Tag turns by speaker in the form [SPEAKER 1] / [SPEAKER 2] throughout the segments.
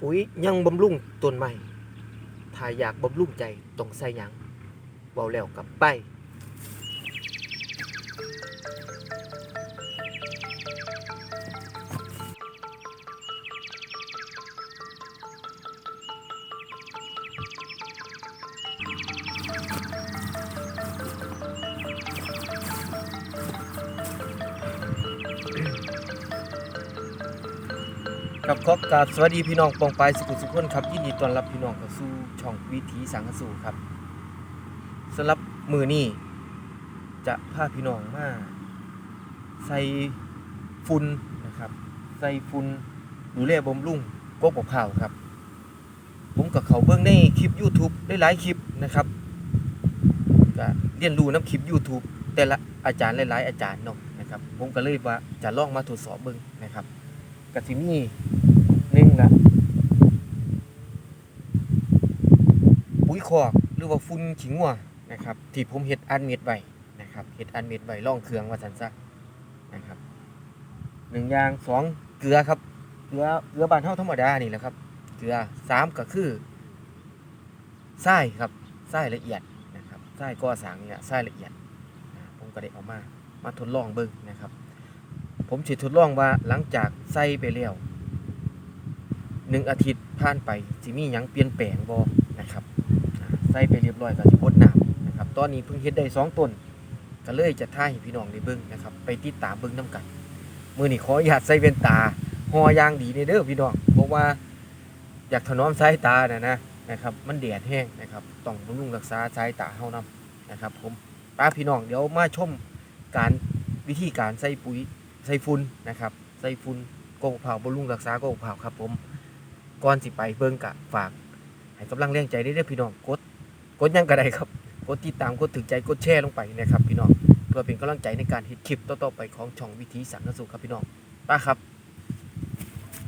[SPEAKER 1] ปุ๋ยยังบำรุงต้นไม้ถ้าอยากบำรุงใจต้องใส่หยังเบาแล้วกับไป ครับขอกราบสวัสดีพี่น้องปองปายสุขุสุขคนครับยินดีต้อนรับพี่น้องเข้าสู่ช่องวิถีสังกสูครับสำหรับมือนี้จะพาพี่น้องมาใส่ฝุ่นนะครับ ใส่ฝุ่นดูแลบำรุงกกบข่าวครับ ผมกับเขาเบิ่งในคลิป YouTube ได้หลายคลิปนะครับก็เรียนรู้น้ำคลิป YouTube แต่ละอาจารย์หลายๆอาจารย์เนาะนะครับ ผมก็เลยว่าจะลองมาทดสอบเบิ่งนะครับกับที่ นะปุ๋ยคอกหรือว่าฟุ้นขิงวัวนะครับที่ผมเฮ็ดอันเม็ดไว้นะครับเฮ็ดอันเม็ดไว้ล่องเครืองว่าสันซะนะครับหนึ่งอย่างสองเกลือครับเกลือเกลือบานเฮาธรรมดานี่แหละครับเกลือสามก็คือทรายครับทรายละเอียดนะครับทรายก่อสางเนี่ยทรายละเอียดผมก็ได้เอามามาทดลองเบิ่งนะครับ ผมสิทดลองว่าหลังจากใส่ไปแล้ว หนึ่งอาทิตย์ผ่านไปสิมีหยังเปลี่ยนแปลงบ่นะครับใส่ไปเรียบร้อยก็สิพดน้ำนะครับตอนนี้เพิ่งเฮ็ดได้สองต้นก็เลยจะท่าให้พี่น้องได้เบิ่งนะครับ ไปติดตามเบิ่งนํกันมือนี้ขออนุญาตใส่แว่นตาหอยางดีในเด้อพี่น้องเพราะว่าอยากถนอมสายตาน่ะนะนะครับ มันแดดแห้งนะครับต้องบำรุงรักษาสายตาเฮานํนะครับผมป้าพี่น้องเดี๋ยวมาชมการวิธีการใส่ปุ๋ยใส่ฝุ่นนะครับใส่ฝุ่นโกกเผาบำรุงรักษาโกกเผาครับผม ก่อนสิไปเบิ่งกะฝากให้กำลังแรงใจได้เด้อพี่น้องกดกดยังก็ได้ครับกดติดตามกดถึงใจกดแชร์ลงไปนะครับพี่น้องเพื่อเป็นกำลังใจในการเฮ็ดคลิปต่อๆไปของช่องวิธีสังกสุขครับพี่น้องป้าครับ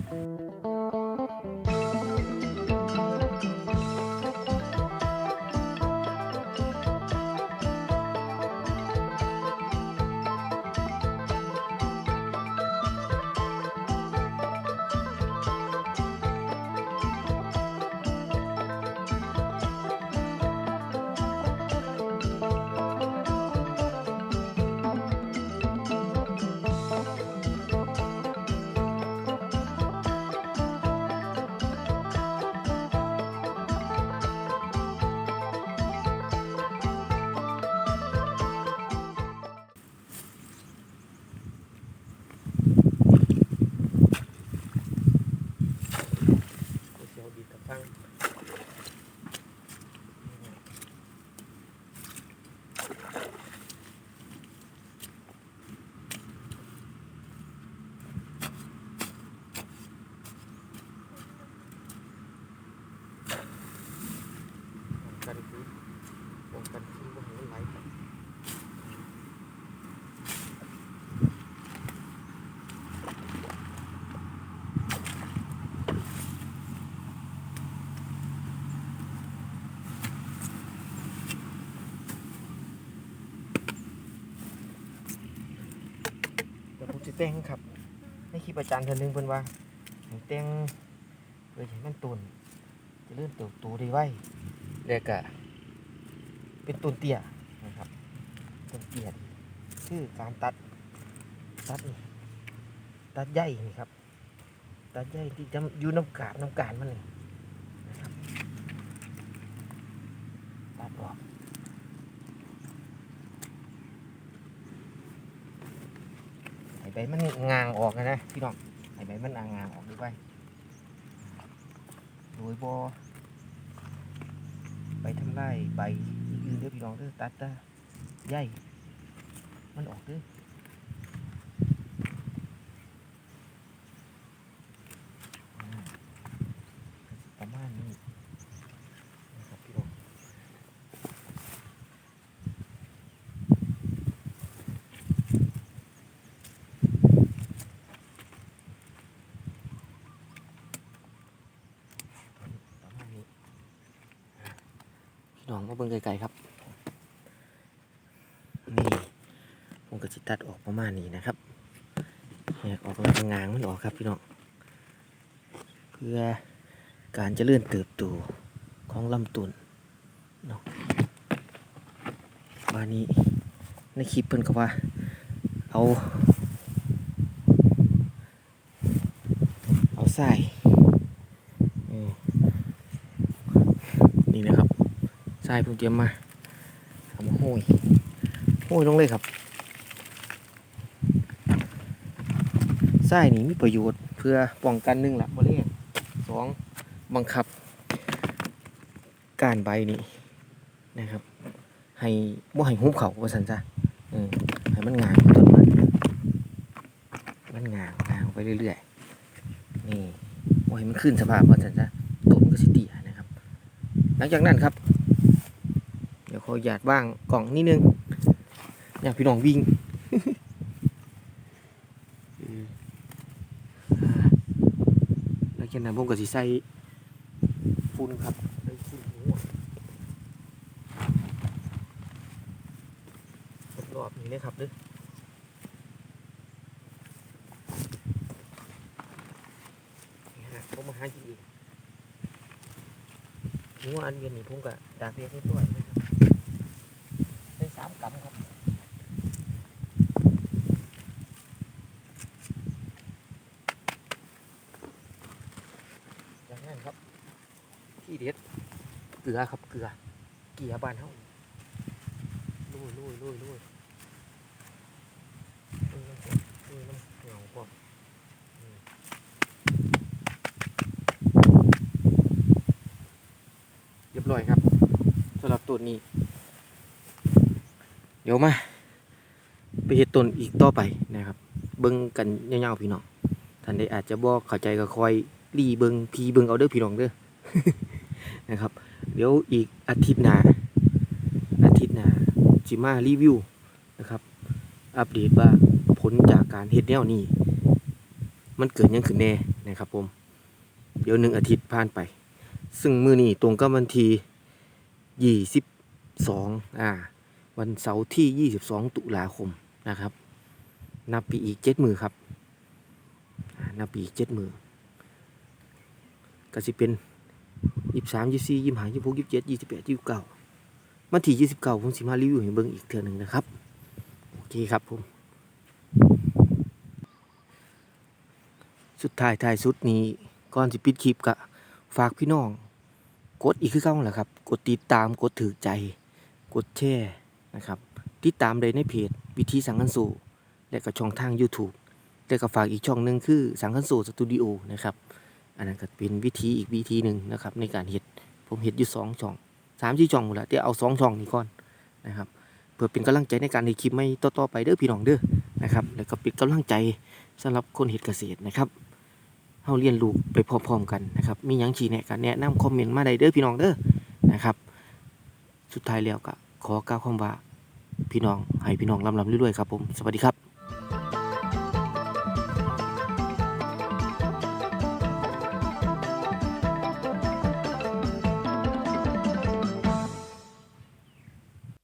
[SPEAKER 1] เสี แต่งครับในคลิปอาจารย์คนหนึงเพิ่นว่าให้แต่งเพื่อให้มันตุนจะเลื่อนเติบโตได้ไวแล้วก็เป็นต้นเตี้ยนะครับต้นเตี้ยคือการตัดตัดนี่ตัดใยนี่ครับตัดใยที่จะอยู่น้ำกาบน้ำกาดมันนี่นะครับตัดออก ใบมันงางออกนะนะพี่น้องให้ใบมันงางออกด้วยโดยบอไปทำลายใบอื่นเด้อพี่น้องเด้อตัดตาใหญ่มันออกเด้ออ่าประมาณนี้นะครับพี่น้องประมาณนี้อะ พี่น้องมาเบิ่งไกลๆครับ นี่ผมก็จะตัดออกประมาณนี้นะครับแหกออกแล้วก็งางมันออกครับพี่น้อง เพื่อการจเจริญเติบโตของลำต้นเนาะบานี้ในคลิปเพิ่นก็ว่า เอา เอาทรายอืมนี่นะครับทรายผมเตรียมมาเอามาห้อยห้อยลงเลยครับทรายนี่มีประโยชน์เพื่อป้องกันหนึ่งละมะเร็งสองบังคับ การใบนี่นะครับ ให้บ่ให้หุบเขาว่าสันจ้ะเออให้มันงางกว่าต้นมันมันงางงางไปเรื่อยๆนี่โอ้ยมันขึ้นสภาพว่าสันจ้ะต้นมันก็สิเตียนะครับ หลังจากนั้นครับเดี๋ยว ขอหยาดว่างกล่องนิดนึงอยากพี่น้องวิ่งแล้วจากนั้นผมก็สิใส่ฝุ่นครับรอบนี้เลยครับด้อนี่ฮะผมมาหากินเองหัวอันเวียนนี่ผมก็ดากเรียกให้ตัวนะครับได้สามกำครับ จากนั้นครับ ที่ เด็ดเกลือครับเกลือ เกียบานเฮาลุยลุยลุยลุยลุยน้ำลุยน้ำเหงาก่อนเรียบร้อยครับสำหรับตัวนี้ เดี๋ยวมา ไปเห็ดต้นอีกต่อไปนะครับ เบิ่งกันยาวๆพี่น้องท่านใดอาจจะบอกเข้าใจก็คอยรีเบิ้งพีเบิ้งเอาเด้อพี่น้องเด้อ นะครับ เดี๋ยวอีกอาทิตย์หน้าอาทิตย์หน้าจิมารีวิวนะครับ อัปเดตว่าผลจากการเฮ็ดแนวนี้ มันเกิดยังขึ้นแน่นะครับผม เดี๋ยวหนึ่งอาทิตย์ผ่านไป ซึ่งมือนี้ตรงกับวันที่ยี่สิบสองอ่า วันเสาร์ที่ยี่สิบสองตุลาคมนะครับ นับปีอีกเจ็ดมือครับอ่านับปีอีกเจ็ดมือก็สิเป็น ยี่สามยี่สี่ยี่ห้ายี่หกยี่เจ็ดยี่สิบแปดยี่สิบเก้าวันที่ยี่สิบเก้าผมสิมารีวิวให้เบิ่งอีกเทื่อหนึ่งนะครับ โอเคครับผม สุดท้ายท้ายสุดนี้ก่อนสิปิดคลิปก็ฝากพี่น้อง กดอีกคือเก่าแหละครับ กดติดตามกดถือใจ กดแชร์นะครับ ติดตามได้ในเพจวิธีสังกันสู่และก็ช่องทาง YouTube และก็ฝากอีกช่องหนึ่งคือสังกันสูสตูดิโอนะครับ อันนั้นก็เป็นวิธีอีกวิธีหนึ่งนะครับ ในการเห็ดผมเห็ดอยู่สองช่องสามที่ช่องหมดแล้วแต่เอาสองช่องนี้ก่อนนะครับ เพื่อเป็นกำลังใจในการในคลิปไม่ต่อๆไปเด้อพี่น้องเด้อนะครับแล้วก็เป็นกำลังใจสำหรับคนเห็ดเกษตรนะครับเฮาเรียนรู้ไปพร้อมๆกันนะครับ มียังชี้แนะกันแนะนำคอมเมนต์มาได้เด้อพี่น้องเด้อนะครับ สุดท้ายแล้วก็ขอกล่าวคำว่าพี่น้องให้พี่น้องลำลำเรื่อยๆครับผม สวัสดีครับ